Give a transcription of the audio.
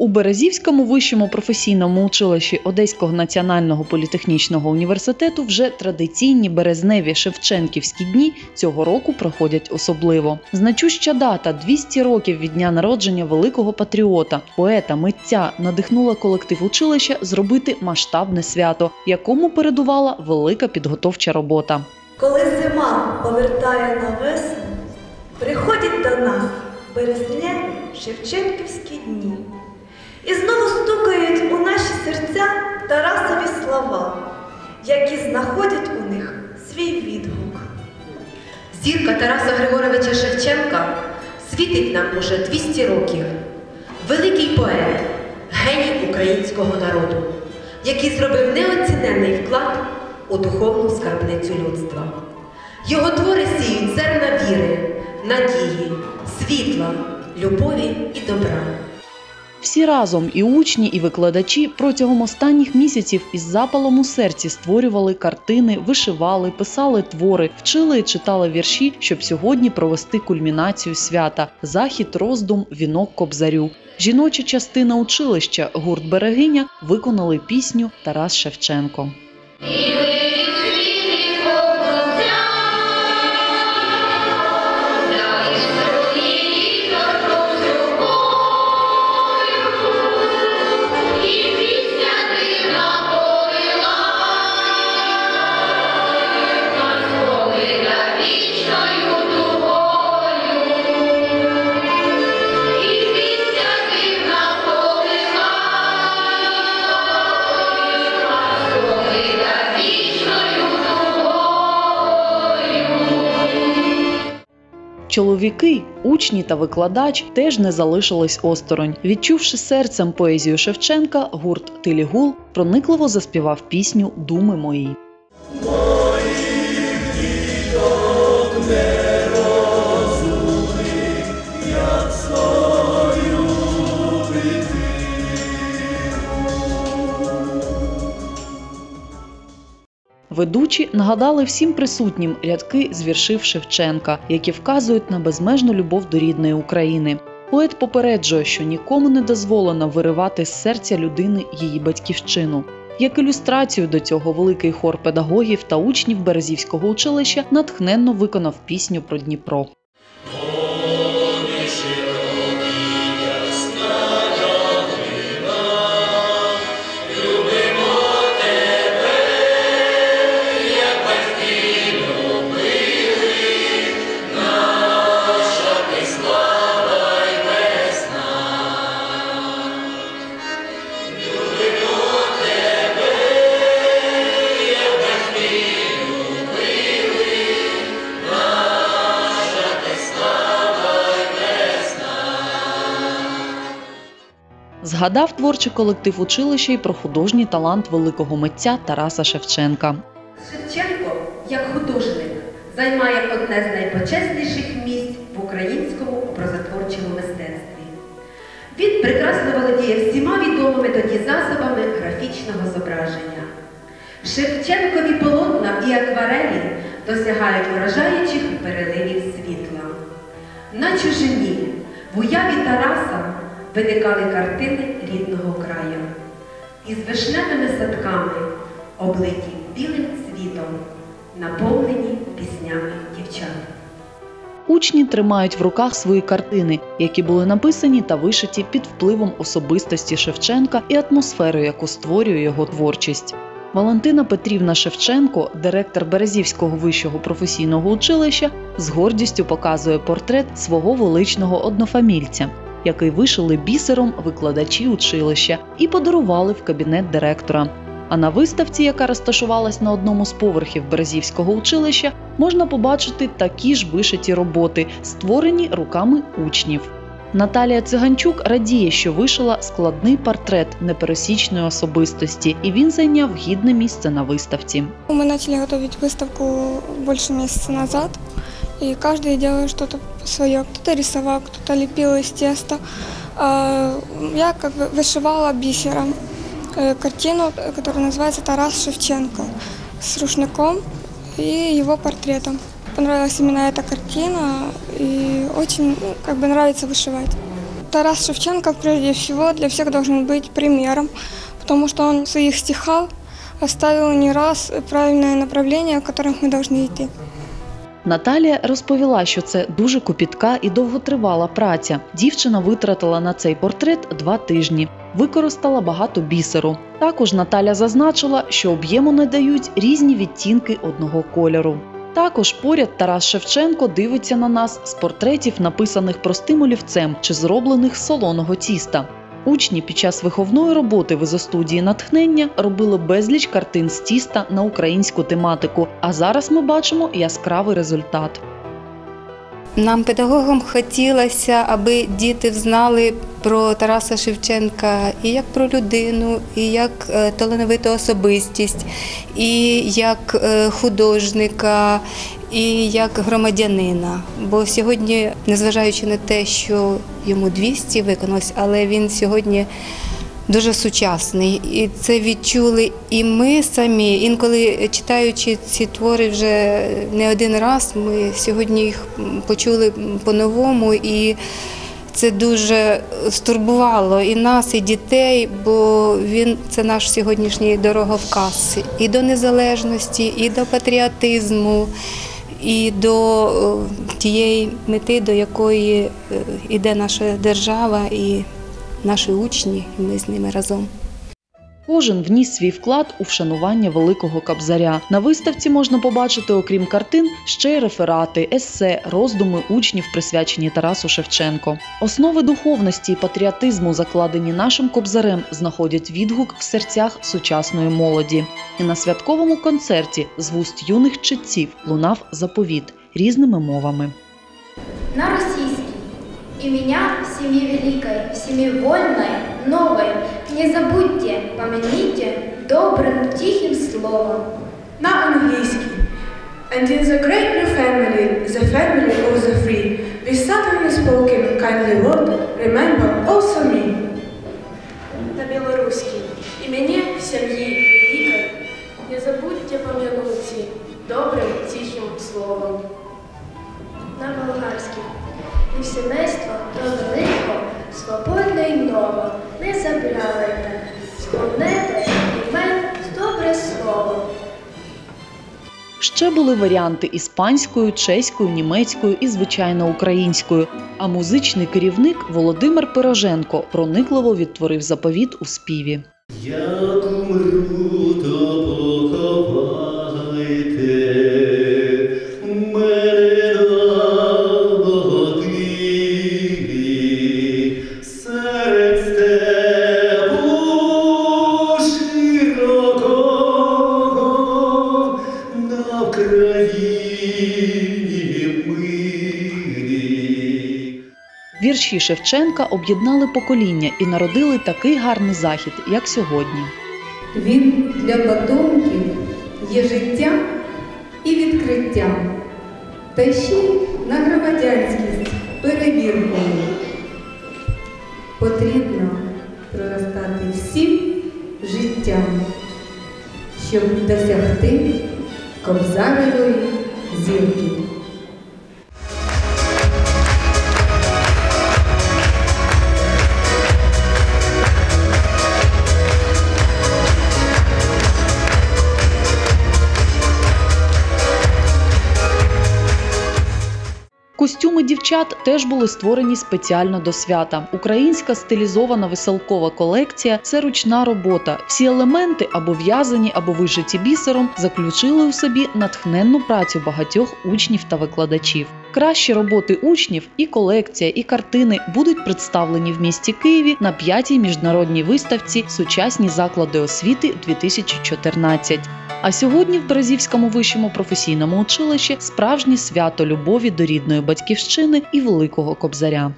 У Березівському вищому професійному училищі Одеського національного політехнічного університету вже традиційні березневі Шевченківські дні цього року проходять особливо. Значуща дата 200 років від дня народження великого патріота, поета, митця надихнула колектив училища зробити масштабне свято, якому передувала велика підготовча робота. Коли зима повертає на весну, приходять до нас березневі Шевченківські дні. І знову стукають у наші серця Тарасові слова, які знаходять у них свій відгук. Зірка Тараса Григоровича Шевченка світить нам уже 200 років. Великий поет, геній українського народу, який зробив неоціненний вклад у духовну скарбницю людства. Його твори сіють зерна віри, надії, світла, любові і добра. Всі разом і учні, і викладачі протягом останніх місяців із запалом у серці створювали картини, вишивали, писали твори, вчили і читали вірші, щоб сьогодні провести кульмінацію свята, захід, роздум, вінок кобзарю. Жіноча частина училища гурт Берегиня виконали пісню Тарас Шевченко. Чоловіки, учні та викладач теж не залишились осторонь. Відчувши серцем поезію Шевченка, гурт Тилігул проникливо заспівав пісню Думи мої. Ведучі нагадали всім присутнім рядки з віршів Шевченка, які вказують на безмежну любов до рідної України. Поет попереджує, що нікому не дозволено виривати з серця людини її батьківщину. Як ілюстрацію до цього великий хор педагогів та учнів Березівського училища натхненно виконав пісню про Дніпро. Згадав творчий колектив училища і про художній талант великого митця Тараса Шевченка. Шевченко, як художник, займає одне з найпочесніших місць в українському образотворчому мистецтві. Він прекрасно володіє всіма відомими тоді засобами графічного зображення. Шевченкові полотна і акварелі досягають вражаючих переливів світла. На чужині, в уяві Тараса виникали картини рідного краю із вишневими садками, облиті білим цвітом, наповнені піснями дівчат. Учні тримають в руках свої картини, які були написані та вишиті під впливом особистості Шевченка і атмосфери, яку створює його творчість. Валентина Петрівна Шевченко, директор Березівського вищого професійного училища, з гордістю показує портрет свого величного однофамільця, який вишили бісером викладачі училища і подарували в кабінет директора. А на виставці, яка розташувалась на одному з поверхів Березівського училища, можна побачити такі ж вишиті роботи, створені руками учнів. Наталія Циганчук радіє, що вишила складний портрет непересічної особистості, і він зайняв гідне місце на виставці. Мы начали готовить выставку больше месяца назад, и каждый делал что-то свое. Кто-то рисовал, кто-то лепил из теста. А, Я как бы вышивала бисером э, картину, которая называется «Тарас Шевченко» с рушником и его портретом. Понравилась именно эта картина, и очень ну, как бы нравится вышивать. Тарас Шевченко прежде всего для всех должен быть примером, потому что он в своих стихах оставил не раз правильное направление, в котором мы должны идти. Наталія розповіла, що це дуже копітка і довготривала праця. Дівчина витратила на цей портрет два тижні, використала багато бісеру. Також Наталя зазначила, що об'єму надають різні відтінки одного кольору. Також поряд Тарас Шевченко дивиться на нас з портретів, написаних простим олівцем чи зроблених з солоного тіста. Учні під час виховної роботи в ізостудії натхнення робили безліч картин з тіста на українську тематику. А зараз ми бачимо яскравий результат. Нам, педагогам, хотілося, аби діти знали про Тараса Шевченка і як про людину, і як е, талановиту особистість, і як е, художника, і як громадянина. Бо сьогодні, незважаючи на те, що йому 200 виконалось, але він сьогодні дуже сучасний. І це відчули і ми самі. Інколи читаючи ці твори вже не один раз, ми сьогодні їх почули по-новому. І це дуже стурбувало і нас, і дітей, бо він це наш сьогоднішній дороговказ і до незалежності, і до патріотизму, і до е, тієї мети, до якої е, іде наша держава і наші учні, і ми з ними разом. Кожен вніс свій вклад у вшанування великого кабзаря. На виставці можна побачити, окрім картин, ще й реферати, есе, роздуми учнів, присвячені Тарасу Шевченко. Основи духовності і патріотизму, закладені нашим кобзарем, знаходять відгук в серцях сучасної молоді. І на святковому концерті з вуст юних читців лунав заповіт різними мовами. на российский. И меня в семье великой, в семье вольной, новой, не забудьте, помяните добрым, тихим словом. На английский. And in the great new family, the family of the free, with suddenly spoken kindly word, remember also me. Були варіанти іспанською, чеською, німецькою і, звичайно, українською. А музичний керівник Володимир Пироженко проникливо відтворив заповіт у співі. Як Вірші Шевченка об'єднали покоління і народили такий гарний захід, як сьогодні. Він для потомків є життям і відкриттям, та ще й на громадянськість перевіркою. Потрібно проростати всім життям, щоб досягти кобзаревої зірки. Костюми дівчат теж були створені спеціально до свята. Українська стилізована веселкова колекція це ручна робота. Всі елементи або в'язані, або вишиті бісером, заключили у собі натхненну працю багатьох учнів та викладачів. Кращі роботи учнів, і колекція, і картини будуть представлені в місті Києві на п'ятій міжнародній виставці Сучасні заклади освіти 2014. А сьогодні в Березівському вищому професійному училищі справжнє свято любові до рідної батьківщини і великого кобзаря.